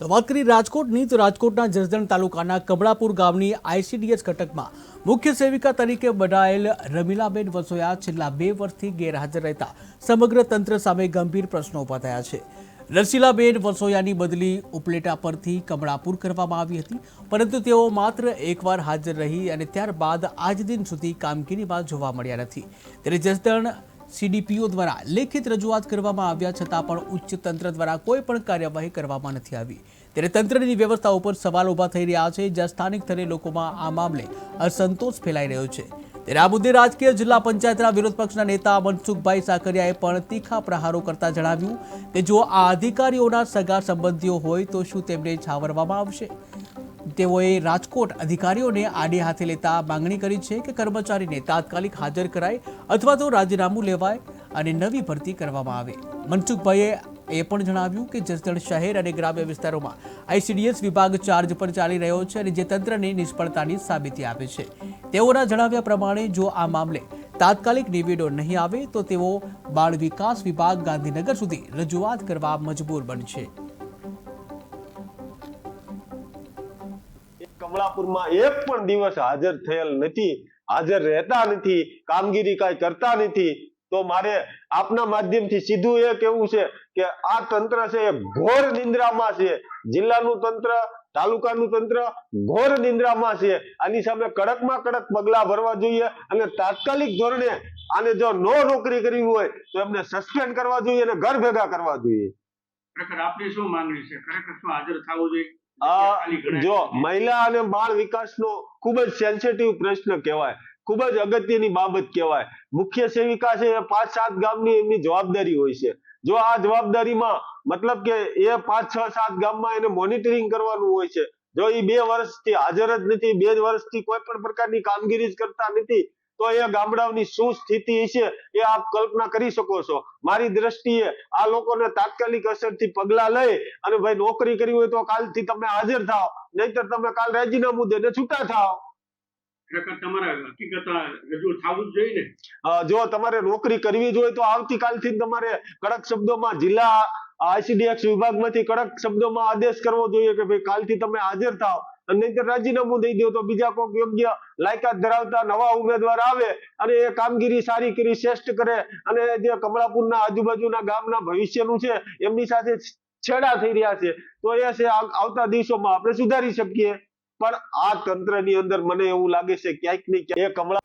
તો વાત કરી રાજકોટની, તો રાજકોટના જસદણ તાલુકાના કમળાપુર ગામની આઈસીડીએસ ઘટકમાં મુખ્ય સેવિકા તરીકે બનાયેલ રમીલાબેન વસોયા છેલ્લા બે વર્ષથી ગેરહાજર રહેતા સમગ્ર તંત્ર સામે ગંભીર પ્રશ્નો ઊભા થયા છે. રસીલાબેન વસોયાની બદલી ઉપલેટા પરથી કમળાપુર કરવામાં આવી હતી, પરંતુ તેઓ માત્ર એકવાર હાજર રહી અને ત્યારબાદ આજ દિન સુધી કામગીરીમાં જોવા મળ્યા નથી. ત્યારે જસદણ સીડીપીઓ દ્વારા લેખિત રજૂઆત કરવામાં આવ્યા છતાં પણ ઉચ્ચ તંત્ર દ્વારા કોઈ પણ કાર્યવાહી કરવામાં નથી આવી. ત્યારે તંત્રની વ્યવસ્થા ઉપર સવાલ ઊભા થઈ રહ્યા છે, જ્યાં સ્થાનિક સ્તરે લોકોમાં આ મામલે અસંતોષ ફેલાઈ રહ્યો છે. ત્યારે આ મુદ્દે રાજકીય જિલ્લા પંચાયતના વિરોધ પક્ષના નેતા મનસુખભાઈ સાકરિયાએ પણ તીખા પ્રહારો કરતા જણાવ્યું કે જો આ અધિકારીઓના સગા સંબંધીઓ હોય તો શું તેમને છાવરવામાં આવશે? તેઓએ રાજકોટ અધિકારીઓને આડે હાથે લેતા માંગણી કરી છે કે કર્મચારીને તાત્કાલિક હાજર કરાય અથવા તો રાજીનામું લેવાય અને નવી ભરતી કરવામાં આવે. મનસુખભાઈએ એ પણ જણાવ્યું કે જસદણ શહેર અને ગ્રામ્ય વિસ્તારોમાં આઈસીડીએસ વિભાગ ચાર્જ પર ચાલી રહ્યો છે અને જે તંત્રની નિષ્ફળતાની સાબિતી આપે છે. તેઓના જણાવ્યા પ્રમાણે જો આ મામલે તાત્કાલિક નિવેડો નહીં આવે તો તેઓ બાળ વિકાસ વિભાગ ગાંધીનગર સુધી રજૂઆત કરવા મજબૂર બનશે. કમળાપુરમાં એક પણ દિવસ હાજર થયેલ નથી, હાજર રહેતા નથી, કામગીરી કાંઈ કરતા નથી, તો મારે આપના માધ્યમથી સીધું એ કેવું છે કે આ તંત્ર છે એ ઘોર નિંદ્રામાં છે. જિલ્લાનું તંત્ર, તાલુકાનું તંત્ર ઘોર નિંદ્રામાં છે. આની સામે કડકમાં કડક પગલા ભરવા જોઈએ અને તાત્કાલિક ધોરણે આને જો નો નોકરી કરવી હોય તો એમને સસ્પેન્ડ કરવા જોઈએ અને ઘર ભેગા કરવા જોઈએ. ખરેખર આપની શું માંગણી છે? ખરેખર શું હાજર થવું જોઈએ? જો મહિલા અને બાળ વિકાસનો ખૂબ જ સેન્સિટિવ પ્રશ્ન કહેવાય. ખૂબ જ અગત્યની બાબત કહેવાય. મુખ્ય સેવિકા છે એ પાંચ સાત ગામની એમની જવાબદારી હોય છે. જો આ જવાબદારીમાં મતલબ કે એ પાંચ છ સાત ગામમાં એને મોનિટરિંગ કરવાનું હોય છે. જો એ બે વર્ષથી હાજર જ નથી બે વર્ષથી કોઈ પણ પ્રકારની કામગીરી જ કરતા નથી તો એ ગામડાઓની શું સ્થિતિ છે એ આપ કલ્પના કરી શકો છો. મારી દ્રષ્ટિએ આ લોકોને તાત્કાલિક અસરથી પગલા લઈ અને ભાઈ નોકરી કરવી હોય તો કાલથી તમે હાજર થાઓ નહીતર તમે કાલ રાજીનામું દઈને છૂટા થાઓ. થવું જ ને. તમારે નોકરી કરવી જોઈએ તો આવતીકાલથી તમારે કડક શબ્દોમાં જિલ્લા આઈસીડીએક્સ વિભાગમાંથી કડક શબ્દોમાં આદેશ કરવો જોઈએ કે ભાઈ કાલથી તમે હાજર થાઓ. રાજીનામું દઈ દો તો બીજા કોઈક યોગ્ય લાયકાત ધરાવતા નવા ઉમેદવાર આવે અને એ કામગીરી સારી કરી, શ્રેષ્ઠ કરે અને જે કમળાપુરના આજુબાજુના ગામના ભવિષ્યનું છે, એમની સાથે છેડા થઈ રહ્યા છે. તો એ છે આવ- આવતા દિવસોમાં આપણે સુધારી શકીએ. પણ આ તંત્રની અંદર મને એવું લાગે છે ક્યાંક ને ક્યાંક કમળા